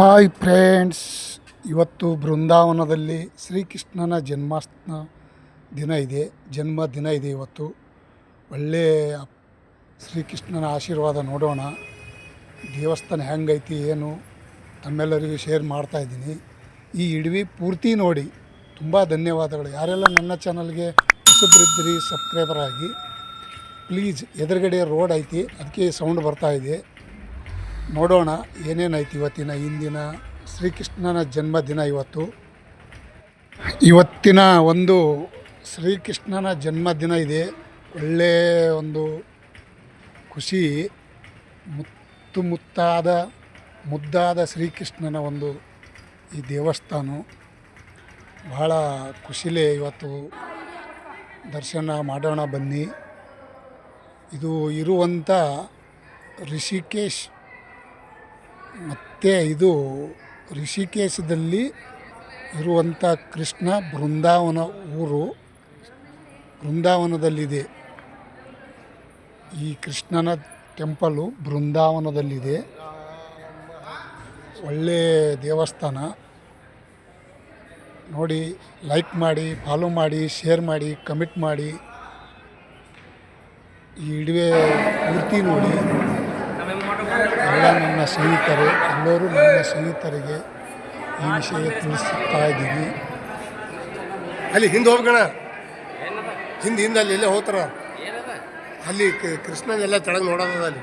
Hi friends, ಇವತ್ತು ಬೃಂದಾವನದಲ್ಲಿ ಶ್ರೀಕೃಷ್ಣನ ಜನ್ಮಾಷ್ಟಮ ದಿನ ಇದೆ, ಜನ್ಮ ದಿನ ಇದೆ ಇವತ್ತು. ಒಳ್ಳೆಯ ಶ್ರೀಕೃಷ್ಣನ ಆಶೀರ್ವಾದ ನೋಡೋಣ. ದೇವಸ್ಥಾನ ಹೆಂಗೈತಿ, ಏನು, ತಮ್ಮೆಲ್ಲರಿಗೂ ಶೇರ್ ಮಾಡ್ತಾ ಇದ್ದೀನಿ. ಈ ಇಡವಿ ಪೂರ್ತಿ ನೋಡಿ, ತುಂಬ ಧನ್ಯವಾದಗಳು. ಯಾರೆಲ್ಲ ನನ್ನ ಚಾನಲ್ಗೆ ಹೊಸಬ್ರಿದ್ದಿರಿ ಸಬ್ಸ್ಕ್ರೈಬರ್ ಆಗಿ, ಪ್ಲೀಸ್ ಎದುರುಗಡೆ ರೋಡ್ ಐತಿ, ಅದಕ್ಕೆ ಸೌಂಡ್ ಬರ್ತಾ ಇದೆ. ನೋಡೋಣ ಏನೇನಾಯ್ತು ಇವತ್ತಿನ ಇಂದಿನ ಶ್ರೀಕೃಷ್ಣನ ಜನ್ಮದಿನ ಇವತ್ತು. ಇವತ್ತಿನ ಒಂದು ಶ್ರೀಕೃಷ್ಣನ ಜನ್ಮದಿನ ಇದೆ. ಒಳ್ಳೆಯ ಒಂದು ಖುಷಿ, ಮುತ್ತು ಮುತ್ತಾದ, ಮುದ್ದಾದ ಶ್ರೀಕೃಷ್ಣನ ಒಂದು ಈ ದೇವಸ್ಥಾನ. ಬಹಳ ಖುಷಿಲೇ ಇವತ್ತು. ದರ್ಶನ ಮಾಡೋಣ ಬನ್ನಿ. ಇದು ಇರುವಂಥ ರಿಷಿಕೇಶ್ ಮತ್ತು ಇದು ಋಷಿಕೇಶದಲ್ಲಿ ಇರುವಂಥ ಕೃಷ್ಣ ಬೃಂದಾವನ ಊರು ಬೃಂದಾವನದಲ್ಲಿದೆ. ಈ ಕೃಷ್ಣನ ಟೆಂಪಲು ಬೃಂದಾವನದಲ್ಲಿದೆ. ಒಳ್ಳೆ ದೇವಸ್ಥಾನ. ನೋಡಿ, ಲೈಕ್ ಮಾಡಿ, ಫಾಲೋ ಮಾಡಿ, ಶೇರ್ ಮಾಡಿ, ಕಮೆಂಟ್ ಮಾಡಿ. ಈ ಇಡುವೆ ಮೂರ್ತಿ ನೋಡಿ. ಎಲ್ಲ ನನ್ನ ಸ್ನೇಹಿತರು ಎಲ್ಲರೂ ನನ್ನ ಸ್ನೇಹಿತರಿಗೆ ಈ ವಿಷಯ ತಿಳಿಸುತ್ತಾ ಇದ್ದೀನಿ ಅಲ್ಲಿ ಹಿಂದೆ ಹೋಗೋಣ ಹಿಂದೆ ಹಿಂದೆ ಅಲ್ಲಿ ಎಲ್ಲೇ ಹೋಗ್ತಾರ? ಅಲ್ಲಿ ಕ- ಕೃಷ್ಣನೆಲ್ಲ ತೆಳಗ್ ನೋಡೋದದ ಅಲ್ಲಿ.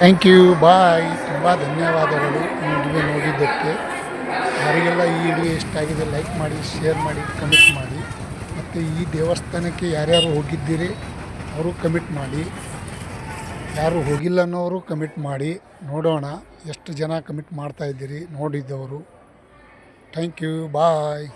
thank you bye ತುಂಬ ಧನ್ಯವಾದಗಳು. ಈ ವಿಡಿಯೋ ನೋಡಿದ್ದಕ್ಕೆ. ಯಾರಿಗೆಲ್ಲ ಈ ವಿಡಿಯೋ ಇಷ್ಟ ಆಗಿದೆ ಲೈಕ್ ಮಾಡಿ ಶೇರ್ ಮಾಡಿ ಕಮೆಂಟ್ ಮಾಡಿ. ಮತ್ತು ಈ ದೇವಸ್ಥಾನಕ್ಕೆ ಯಾರ್ಯಾರು ಹೋಗಿದ್ದೀರಿ, ಅವರು ಕಮೆಂಟ್ ಮಾಡಿ. ಯಾರು ಹೋಗಿಲ್ಲ ಅನ್ನೋರು ಕಮೆಂಟ್ ಮಾಡಿ. ನೋಡೋಣ ಎಷ್ಟು ಜನ ಕಮೆಂಟ್ ಮಾಡ್ತಾಯಿದ್ದೀರಿ ನೋಡಿದ್ದವರು. Thank you bye